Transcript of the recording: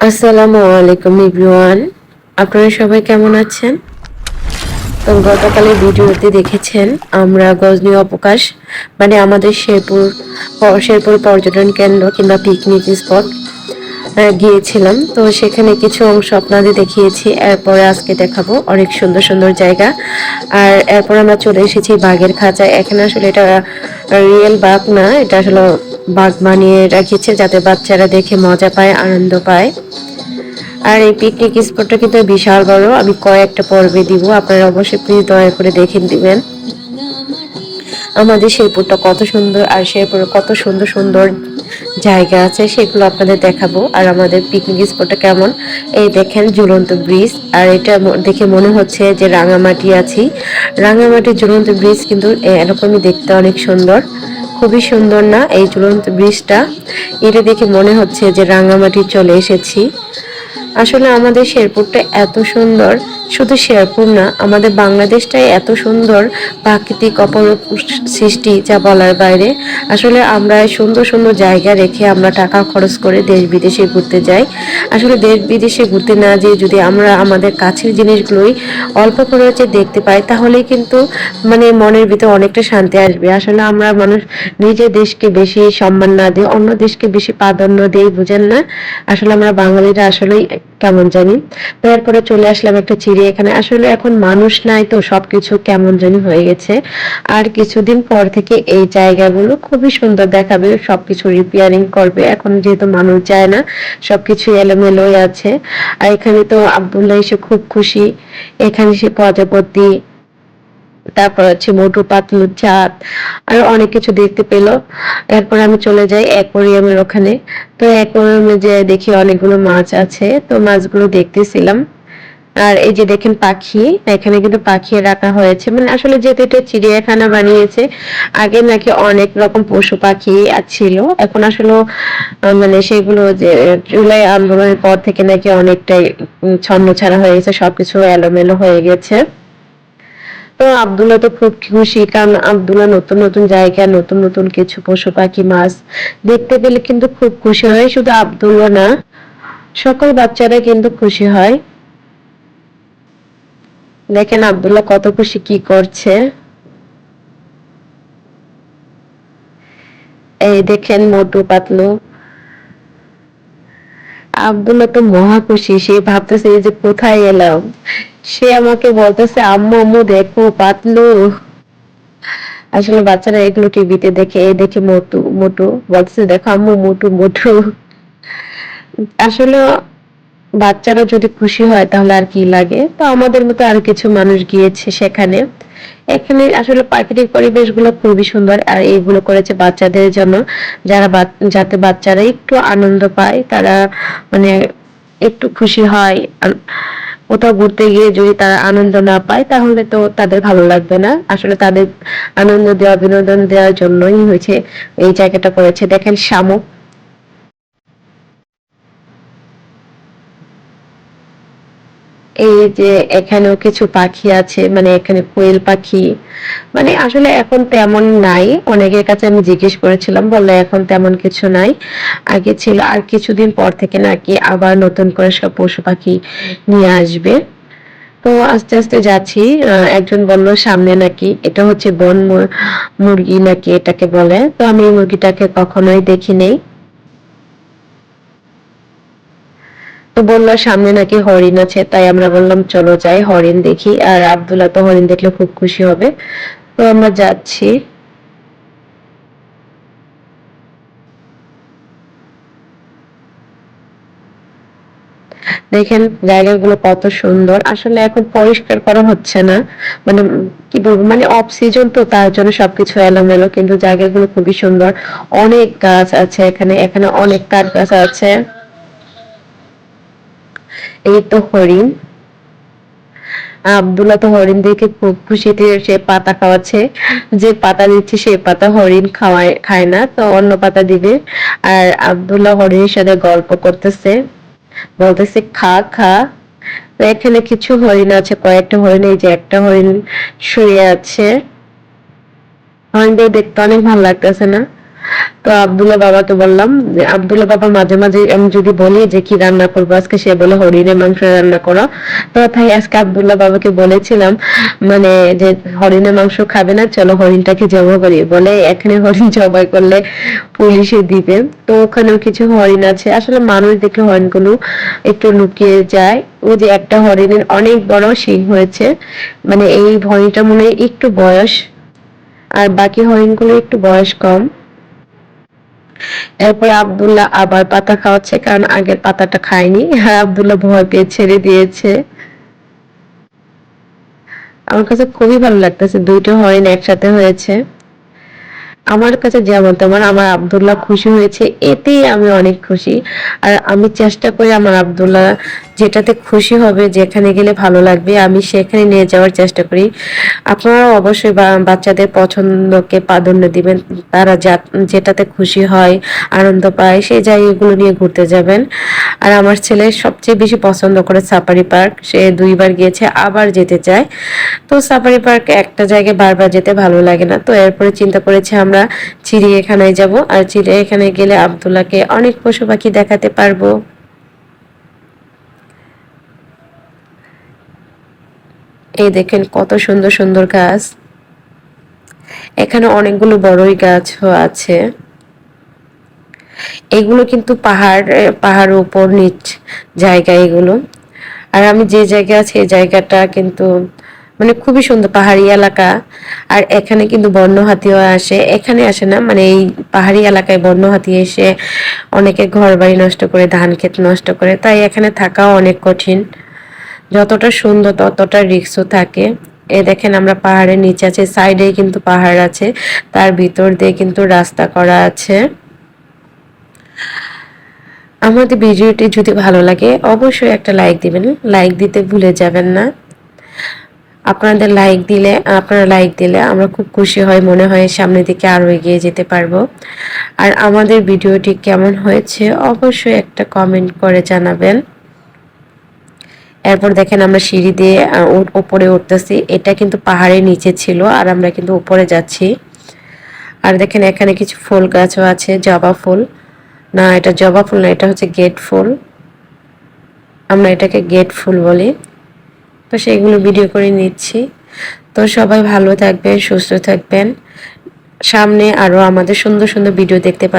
আসসালামু আলাইকুম ইভরিওয়ান আপনারা সবাই কেমন আছেন? তো গতকালের ভিডিওতে দেখেছেন আমরা গজনী অবকাশ মানে আমাদের শেরপুর শেরপুর পর্যটন কেন্দ্র কিংবা পিকনিক স্পট গিয়েছিলাম, তো সেখানে কিছু অংশ আপনাদের দেখিয়েছি। এরপরে আজকে দেখাবো অনেক সুন্দর সুন্দর জায়গা। আর এরপর আমরা চলে এসেছি বাঘের খাঁচায়। এখানে আসলে এটা রিয়েল বাঘ না, এটা আসলে বাঘ বানিয়ে রাখিয়েছে যাতে বাচ্চারা দেখে মজা পায়, আনন্দ পায়। আর এই পিকনিক স্পটটা কিন্তু বিশাল বড়। আমি কয়েকটা পর্বে দিব, আপনারা অবশ্যই প্লিজ দয়া করে দেখে দিবেন। আমাদের শেরপুরটা কত সুন্দর, আর শেরপুরে কত সুন্দর সুন্দর জায়গা আছে, সেগুলো আপনাদের দেখাবো। আর আমাদের পিকনিক স্পটটা কেমন? এই দেখেন ঝুলন্ত ব্রিজ আর এটা দেখে মনে হচ্ছে যে রাঙামাটি আছি। রাঙামাটির ঝুলন্ত ব্রিজ কিন্তু এরকমই দেখতে অনেক সুন্দর। খুবই সুন্দর না এই ঝুলন্ত ব্রিজটা এটা দেখে মনে হচ্ছে যে রাঙামাটি চলে এসেছি। আসলে আমাদের শেরপুরটা এত সুন্দর। শুধু শেরপুর না, আমাদের বাংলাদেশটাই এত সুন্দর প্রাকৃতিক অপরূপ সৃষ্টি যা বলার বাইরে। আসলে আমরা সুন্দর সুন্দর জায়গা রেখে আমরা টাকা খরচ করে দেশ বিদেশে ঘুরতে যাই। আসলে দেশ বিদেশে ঘুরতে না যেয়ে যদি আমরা আমাদের কাছের জিনিসগুলোই অল্প খরচে দেখতে পাই, তাহলেই কিন্তু মানে মনের ভিতরে অনেকটা শান্তি আসবে। আসলে আমরা মানুষ নিজের দেশকে বেশি সম্মান না দিই অন্য দেশকে বেশি প্রাধান্য দিই বুঝেন না। আসলে আমরা বাঙালিরা আসলেই কেমন জানি। তারপরে চলে আসলাম একটা চিড়িয়াখানা আসলে এখন মানুষ নাই তো, সবকিছু কেমন জানি হয়ে গেছে। আর কিছুদিন পর থেকে এই জায়গাগুলো খুবই সুন্দর দেখাবে, সবকিছু রিপেয়ারিং করবে। এখন যেহেতু মানুষ যায় না, সবকিছু এলোমেলোই আছে। আর এখানে তো আবদুল্লাহ এসে খুব খুশি। এখানে সে প্রজাপতি তারপর হচ্ছে মোটু পাতলু চাঁদ আর অনেক কিছু দেখতে পেল। এরপর আমি চলে যাই অ্যাকোরিয়ামের ওখানে। তো অ্যাকোরিয়ামে যে দেখি অনেকগুলো মাছ আছে, তো মাছগুলো দেখতেছিলাম। আর এই যে দেখেন পাখি, এখানে কিন্তু পাখি রাখা হয়েছে। মানে আসলে যেহেতু এটা চিড়িয়াখানা বানিয়েছে, আগে নাকি অনেক রকম পশু পাখি ছিল। এখন আসলে মানে সেগুলো যে, জুলাই আন্দোলনের পর থেকে নাকি অনেকটাই ছন্ন ছাড়া হয়ে গেছে, সবকিছু এলোমেলো হয়ে গেছে। তো আব্দুল্লাহ তো খুব খুশি, কারণ আব্দুল্লাহ নতুন নতুন জায়গা, নতুন নতুন কিছু পশু পাখি, মাছ দেখতে পেলে কিন্তু খুব খুশি হয়। শুধু আব্দুল্লাহ না, সকল বাচ্চারা কিন্তু খুশি হয়। দেখেন আব্দুল্লাহ কত খুশি, কি করছে। এই দেখেন মোটু পাতলু। আব্দুল্লাহ তো মহা খুশি, সে ভাবতেছে যে কোথায় এলাম? সে আমাকে বলতেছে, আম্মু আম্মু, দেখো, পাতলু। আসলে বাচ্চারা এগুলো টিভিতে দেখে এই দেখে মোটু মোটু বলতেছে, দেখো, আম্মু, মোটু মোটু। আসলে বাচ্চারা যদি খুশি হয় তাহলে আর কি লাগে? তো আমাদের মতো আর কিছু মানুষ গিয়েছে সেখানে। এখানে আসলে প্রাকৃতিক পরিবেশগুলো খুবই সুন্দর, আর এইগুলো করেছে বাচ্চাদের জন্য। যারা যাতে বাচ্চারা একটু আনন্দ পায়, তারা মানে একটু খুশি হয়। কোথাও ঘুরতে গিয়ে যদি তারা আনন্দ না পায়, তাহলে তো তাদের ভালো লাগবে না। আসলে তাদের আনন্দ দেওয়া, বিনোদন দেওয়ার জন্যই হয়েছে, এই জায়গাটা করেছে। দেখেন, শামুক। এই যে এখানেও কিছু পাখি আছে মানে এখানে কোয়েল পাখি মানে আসলে এখন তেমন নাই। অনেকের কাছে আমি জিজ্ঞেস করেছিলাম, বললে এখন তেমন কিছু নাই। আগে ছিল, আর কিছুদিন পর থেকে নাকি আবার নতুন করে সব পশু পাখি নিয়ে আসবে। তো আস্তে আস্তে যাচ্ছি একজন বলল সামনে নাকি, এটা হচ্ছে বন মুরগি নাকি এটাকে বলে। তো আমি মুরগিটাকে কখনোই দেখি নেই তো বলল, সামনে নাকি হরিণ আছে। তাই আমরা বললাম, চলো যাই, হরিণ দেখি। আর আব্দুল্লাহ তো হরিণ দেখলে খুব খুশি হবে। তো আমরা যাচ্ছি। দেখেন, জায়গাগুলো কত সুন্দর। আসলে এখন পরিষ্কার করা হচ্ছে না। মানে কি বলব মানে অফ সিজন তো তার জন্য সবকিছু এলোমেলো, কিন্তু জায়গাগুলো খুবই সুন্দর। অনেক গাছ আছে এখানে এখানে অনেক কাঠ গাছ আছে। এই তো হরিণ। আব্দুল্লাহ তো হরিণ দেখে খুব খুশিতে সে পাতা খাওয়াচ্ছে। যে পাতা দিচ্ছে সেই পাতা হরিণ খাওয়ায়, খায় না, তো অন্য পাতা দিবে। আর আব্দুল্লাহ হরিণের সাথে গল্প করতেছে। বলতেছে, খা খা। এখানে কিছু হরিণ আছে, কয়েকটা হরিণ, এই যে একটা হরিণ শুয়ে আছে। হরিণদের দেখতে অনেক ভালো লাগতেছে না? তো আব্দুল্লাহ বাবাকে বললাম যে, আব্দুল্লাহ বাবা মাঝে মাঝে আমি যদি বলি যে, কি রান্না করব? আজকে সে বলে, হরিণের মাংস রান্না করো। তো তাই আজকে আব্দুল্লাহ বাবাকে বলেছিলাম মানে যে, হরিণের মাংস খাবে না, চলো হরিণটাকে জবাই করি। বলে, এখানে হরিণ জবাই করলে পুলিশে দিবে। তো ওখানেও কিছু হরিণ আছে। আসলে মানুষ দেখলে হরিণগুলো একটু লুকিয়ে যায়। ও যে, একটা হরিণের অনেক বড় শিং হয়েছে। মানে এই হরিণটা মনে একটু বয়স, আর বাকি হরিণগুলো একটু বয়স কম। এরপর আবদুল্লাহ আবার পাতা খাওয়াচ্ছে, কারণ আগের পাতাটা খায়নি। আর আবদুল্লাহ ভয় পেয়ে ছেড়ে দিয়েছে। আমার কাছে খুবই ভালো লাগতেছে, দুইটা হরিণ একসাথে হয়েছে। আমার কাছে যেমন তেমন আমার আবদুল্লাহ খুশি হয়েছে, এতেই আমি অনেক খুশি। আর আমি চেষ্টা করি আমার আবদুল্লাহ যেটাতে খুশি হবে, যেখানে গেলে ভালো লাগবে, আমি সেখানে নিয়ে যাওয়ার চেষ্টা করি। আপনারা অবশ্যই বাচ্চাদের পছন্দকে প্রাধান্য দিবেন। তারা যা, যেটাতে খুশি হয়, আনন্দ পায় সেই জায়গাগুলো নিয়ে ঘুরতে যাবেন। আর আমার ছেলে সবচেয়ে বেশি পছন্দ করে সাফারি পার্ক। সে দুইবার গিয়েছে, আবার যেতে চায়। তো সাফারি পার্ক একটা জায়গায় বারবার যেতে ভালো লাগে না। তো এরপরে চিন্তা করেছি আমরা চিড়িয়াখানায় যাব। আর চিড়িয়াখানায় গেলে আবদুল্লাহকে অনেক পশু পাখি দেখাতে পারব। এই দেখেন কত সুন্দর সুন্দর গাছ। এখানে অনেকগুলো বড়ই গাছও আছে। এগুলো কিন্তু পাহাড় পাহাড় উপর নিচ জায়গা এগুলো। আর আমি যে জায়গায় আছি, এই জায়গাটা কিন্তু মানে খুবই সুন্দর পাহাড়ি এলাকা। আর এখানে কিন্তু বন্য হাতিও আসে। এখানে আসে না মানে এই পাহাড়ি এলাকায় বন্য হাতি এসে অনেকে ঘর বাড়ি নষ্ট করে, ধান ক্ষেত নষ্ট করে। তাই এখানে থাকাও অনেক কঠিন। যতটা সুন্দর ততটা রিক্সও থাকে। এ দেখেন আমরা পাহাড়ের নিচে আছে সাইডে কিন্তু পাহাড় আছে, তার ভিতর দিয়ে কিন্তু রাস্তা করা আছে। আমাদের ভিডিওটি যদি ভালো লাগে, অবশ্যই একটা লাইক দিবেন, লাইক দিতে ভুলে যাবেন না। আপনাদের লাইক দিলে, আপনারা লাইক দিলে আমরা খুব খুশি হয় মনে হয় সামনের দিকে আরও এগিয়ে যেতে পারব। আর আমাদের ভিডিওটি কেমন হয়েছে, অবশ্যই একটা কমেন্ট করে জানাবেন। এরপর দেখেন আমরা সিঁড়ি দিয়ে উপরে উঠতেছি। এটা কিন্তু পাহাড়ের নিচে ছিল আর আমরা কিন্তু উপরে যাচ্ছি। আর দেখেন এখানে কিছু ফুল গাছও আছে, জবা ফুল। না, এটা জবা ফুল না, এটা হচ্ছে গেট ফুল। আমরা এটাকে গেট ফুল বলি। তো সেইগুলো ভিডিও করে নিচ্ছি। তো সবাই ভালো থাকবেন, সুস্থ থাকবেন। সামনে আরও আমাদের সুন্দর সুন্দর ভিডিও দেখতে পাবেন